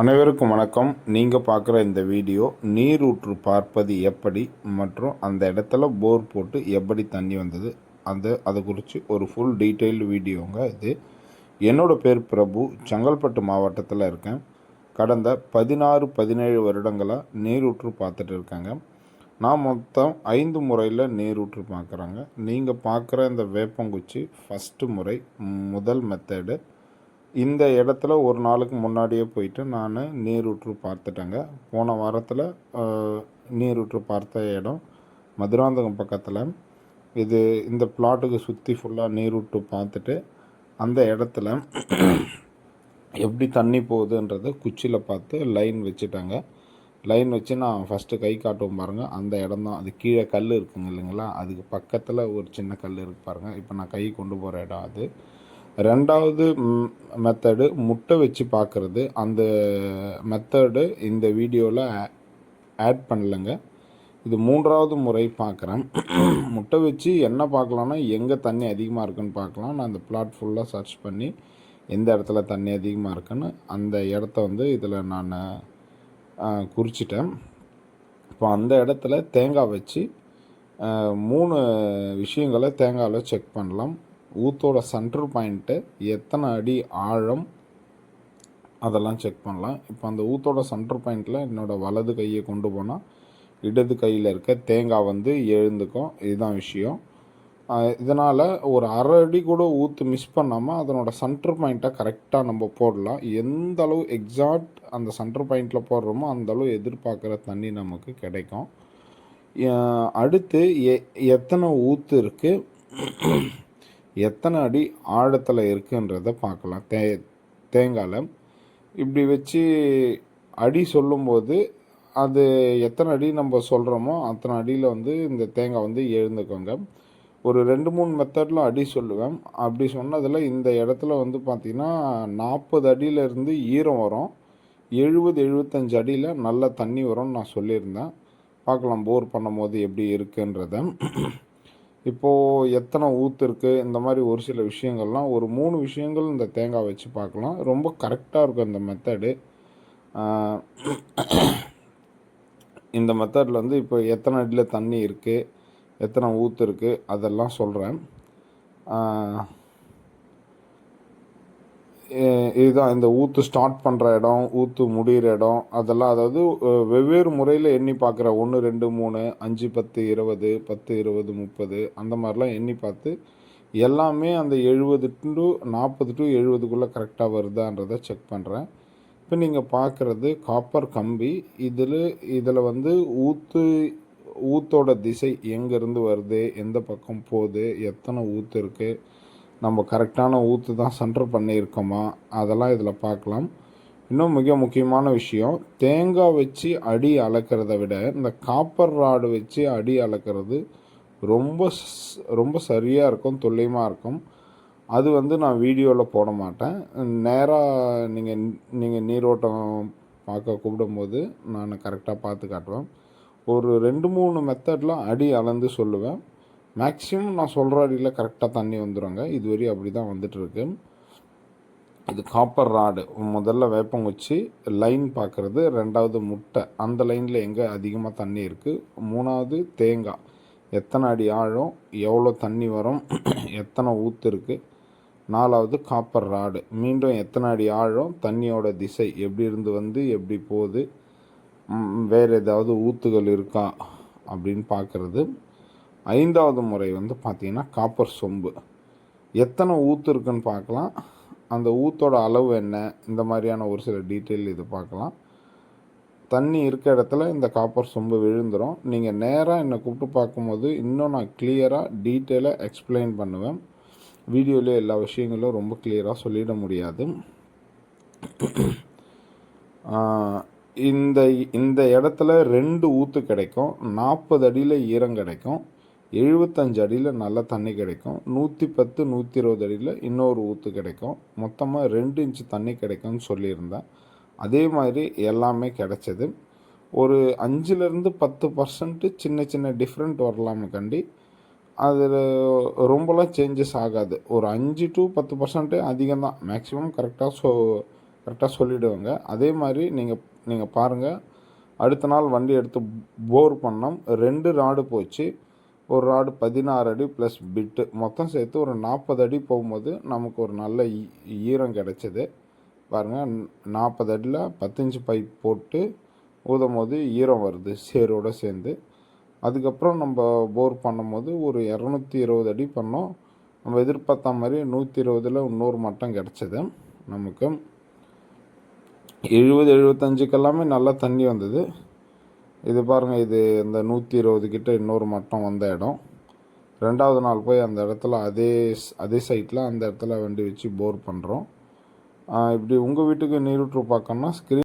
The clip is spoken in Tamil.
அனைவருக்கும் வணக்கம். நீங்கள் பார்க்குற இந்த வீடியோ நீரூற்று பார்ப்பது எப்படி மற்றும் அந்த இடத்துல போர் போட்டு எப்படி தண்ணி வந்தது அந்த அதை குறித்து ஒரு ஃபுல் டீட்டெயில்டு வீடியோங்க இது. என்னோட பேர் பிரபு. செங்கல்பட்டு மாவட்டத்தில் இருக்கேன். கடந்த பதினாறு பதினேழு வருடங்களாக நீரூற்று பார்த்துட்டு இருக்காங்க. நான் மொத்தம் ஐந்து முறையில் நீரூற்று பார்க்குறாங்க. நீங்கள் பார்க்குற இந்த வேப்பங்குச்சி ஃபஸ்ட்டு முறை முதல் மெத்தடு இந்த இடத்துல ஒரு நாளுக்கு முன்னாடியே போயிட்டு நான் நீரூற்று பார்த்துட்டேங்க. போன வாரத்தில் நீரூற்று பார்த்த இடம் மதுராந்தகம் பக்கத்தில். இது இந்த பிளாட்டுக்கு சுற்றி ஃபுல்லாக நீரூற்று பார்த்துட்டு அந்த இடத்துல எப்படி தண்ணி போகுதுன்றதை குச்சியில் பார்த்து லைன் வச்சுட்டாங்க. லைன் வச்சு நான் ஃபஸ்ட்டு கை காட்டுவோம் பாருங்கள் அந்த இடம் தான். அது கீழே கல் இருக்குங்க இல்லைங்களா? அதுக்கு பக்கத்தில் ஒரு சின்ன கல் இருக்கு பாருங்கள் இப்போ நான் கை கொண்டு போகிற இடம் அது. ரெண்டாவது மெத்தடு முட்டை வச்சு பார்க்குறது. அந்த மெத்தடு இந்த வீடியோவில் ஆட் பண்ணலைங்க. இது மூன்றாவது முறை பார்க்குறேன். முட்டை வச்சு என்ன பார்க்கலான்னா எங்கே தண்ணி அதிகமாக இருக்குன்னு பார்க்கலாம். நான் அந்த பிளாட் ஃபுல்லாக சர்ச் பண்ணி எந்த இடத்துல தண்ணி அதிகமாக இருக்குன்னு அந்த இடத்த வந்து இதில் நான் குறிச்சிட்டேன். இப்போ அந்த இடத்துல தேங்காய் வச்சு மூணு விஷயங்களை தேங்காயில் செக் பண்ணலாம். ஊத்தோட சென்ட்ரல் பாயிண்ட்டு எத்தனை அடி ஆழம் அதெல்லாம் செக் பண்ணலாம். இப்போ அந்த ஊத்தோட சென்டர் பாயிண்ட்டில் என்னோடய வலது கையை கொண்டு போனால் இடது கையில் இருக்க தேங்காய் வந்து எழுந்துக்கும். இதுதான் விஷயம். இதனால் ஒரு அரை அடி கூட ஊற்று மிஸ் பண்ணாமல் அதனோட சென்டர் பாயிண்ட்டை கரெக்டாக நம்ம போடலாம். எந்த அளவு எக்ஸாக்ட் அந்த சென்டர் பாயிண்ட்டில் போடுறோமோ அந்தளவு எதிர்பார்க்குற தண்ணி நமக்கு கிடைக்கும். அடுத்து எ எத்தனை ஊற்று இருக்குது எத்தனை அடி ஆழத்தில் இருக்குன்றதை பார்க்கலாம். தே தேங்காயில் இப்படி வச்சு அடி சொல்லும்போது அது எத்தனை அடி நம்ம சொல்கிறோமோ அத்தனை அடியில் வந்து இந்த தேங்காய் வந்து எழுந்துக்கோங்க. ஒரு ரெண்டு மூணு மெத்தடில் அடி சொல்லுவேன். அப்படி சொன்னதில் இந்த இடத்துல வந்து பார்த்திங்கன்னா நாற்பது அடியிலேருந்து ஈரம் வரும். எழுபது எழுபத்தஞ்சு அடியில் நல்ல தண்ணி வரும்னு நான் சொல்லியிருந்தேன். பார்க்கலாம் போர் பண்ணும்போது எப்படி இருக்குன்றத. இப்போது எத்தனை ஊற்று இருக்குது இந்த மாதிரி ஒரு சில விஷயங்கள்லாம் ஒரு மூணு விஷயங்கள் இந்த தேங்காய் வச்சு பார்க்கலாம். ரொம்ப கரெக்டாக இருக்கும் இந்த மெத்தடு இந்த மெத்தடில் வந்து இப்போ எத்தனை அடியில் தண்ணி இருக்குது எத்தனை ஊற்று இருக்குது அதெல்லாம் சொல்கிறேன் இதுதான் இந்த ஊற்று ஸ்டார்ட் பண்ணுற இடம் ஊற்று முடிகிற இடம் அதெல்லாம் அதாவது வெவ்வேறு முறையில் எண்ணி பார்க்குற ஒன்று ரெண்டு மூணு அஞ்சு பத்து இருபது பத்து இருபது முப்பது அந்த மாதிரிலாம் எண்ணி பார்த்து எல்லாமே அந்த எழுபது டு நாற்பது டு எழுபதுக்குள்ளே கரெக்டாக வருதான்றதை செக் பண்ணுறேன் இப்போ நீங்கள் பார்க்குறது காப்பர் கம்பி. இதில் இதில் வந்து ஊற்று ஊத்தோட திசை எங்கேருந்து வருது எந்த பக்கம் போகுது எத்தனை ஊற்று இருக்குது நம்ம கரெக்டான ஊற்று தான் சென்டர் பண்ணியிருக்கோமா? அதெல்லாம் இதில் பார்க்கலாம். இன்னும் மிக முக்கியமான விஷயம் தேங்காய் வச்சு அடி அளக்கிறத விட இந்த காப்பர் ராடு வச்சு அடி அளக்கிறது ரொம்ப ரொம்ப சரியாக இருக்கும் துல்லியமாக இருக்கும். அது வந்து நான் வீடியோவில் போட மாட்டேன். நேராக நீங்கள் நீங்கள் நீரோட்டம் பார்க்க கூப்பிடும்போது நான் கரெக்டாக பார்த்து காட்டுவேன். ஒரு ரெண்டு மூணு மெத்தடில் அடி அளந்து சொல்லுவேன். மேக்ஸிமம் நான் சொல்கிற அடியில் கரெக்டாக தண்ணி வந்துடுங்க இதுவரையும் அப்படி தான் வந்துட்டுருக்கு. இது காப்பர் ராடு முதல்ல வேப்பங்குச்சி லைன் பார்க்குறது ரெண்டாவது முட்டை. அந்த லைனில் எங்கே அதிகமாக தண்ணி இருக்குது மூணாவது தேங்காய். எத்தனை அடி ஆழம்? எவ்வளோ தண்ணி வரும்? எத்தனை ஊற்று இருக்குது நாலாவது காப்பர் ராடு மீண்டும் எத்தனை அடி ஆழம்? தண்ணியோட திசை எப்படி இருந்து வந்து எப்படி போகுது? வேறு ஏதாவது ஊற்றுகள் இருக்கா? அப்படின்னு பார்க்குறது ஐந்தாவது முறை வந்து பார்த்திங்கன்னா காப்பர் சொம்பு. எத்தனை ஊற்று இருக்குன்னு பார்க்கலாம். அந்த ஊத்தோட அளவு என்ன? இந்த மாதிரியான ஒரு சில டீட்டெயில் இது பார்க்கலாம். தண்ணி இருக்க இடத்துல இந்த காப்பர் சொம்பு விழுந்துடும் நீங்கள் நேராக என்னை கூப்பிட்டு பார்க்கும்போது இன்னும் நான் கிளியராக டீட்டெயிலாக எக்ஸ்பிளைன் பண்ணுவேன். வீடியோவிலே எல்லா விஷயங்களும் ரொம்ப கிளியராக சொல்லிட முடியாது. இந்த இந்த இடத்துல ரெண்டு ஊற்று கிடைக்கும். நாற்பது அடியில் ஈரம் கிடைக்கும். எழுபத்தஞ்சு அடியில் நல்ல தண்ணி கிடைக்கும். நூற்றி பத்து நூற்றி இருபது அடியில் இன்னொரு ஊற்று கிடைக்கும். மொத்தமாக ரெண்டு இன்ச்சு தண்ணி கிடைக்கும்னு சொல்லியிருந்தேன். அதே மாதிரி எல்லாமே கிடைச்சது. ஒரு அஞ்சுலேருந்து பத்து பர்சன்ட்டு சின்ன சின்ன டிஃப்ரெண்ட் வரலாமே கண்டி அதில் ரொம்பலாம் சேஞ்சஸ் ஆகாது. ஒரு அஞ்சு டு பத்து பர்சன்ட்டு அதிகம் தான். மேக்ஸிமம் கரெக்டாக சொ கரெக்டாக சொல்லிவிடுவாங்க அதே மாதிரி நீங்கள் நீங்கள் பாருங்கள் அடுத்த நாள் வண்டி எடுத்து போர் பண்ணோம். ரெண்டு ராடு போச்சு. ஒரு ராடு பதினாறு அடி ப்ளஸ் பிட்டு மொத்தம் சேர்த்து ஒரு நாற்பது அடி போகும்போது நமக்கு ஒரு நல்ல ஈ- ஈரம் கிடச்சிது. பாருங்கள் நாற்பது அடியில் பத்தஞ்சு பைப் போட்டு ஊதும் போது ஈரம் வருது சேரோடு சேர்ந்து. அதுக்கப்புறம் நம்ம போர் பண்ணும்போது ஒரு இரநூத்தி இருபது அடி பண்ணோம். நம்ம எதிர்பார்த்த மாதிரி நூற்றி இருபதில் இன்னொரு மட்டம் கிடச்சிது நமக்கு. எழுபது எழுபத்தஞ்சுக்கெல்லாமே நல்லா தண்ணி வந்தது. இது பாருங்கள் இது இந்த நூற்றி இருபது கிட்ட இன்னொரு மட்டம் வந்த இடம். ரெண்டாவது நாள் போய் அந்த இடத்துல அதே அதே சைட்டில் அந்த இடத்துல வண்டி வச்சு போர் பண்ணுறோம் இப்படி உங்கள் வீட்டுக்கு நீரூற்று பார்க்கணுன்னா ஸ்க்ரீன்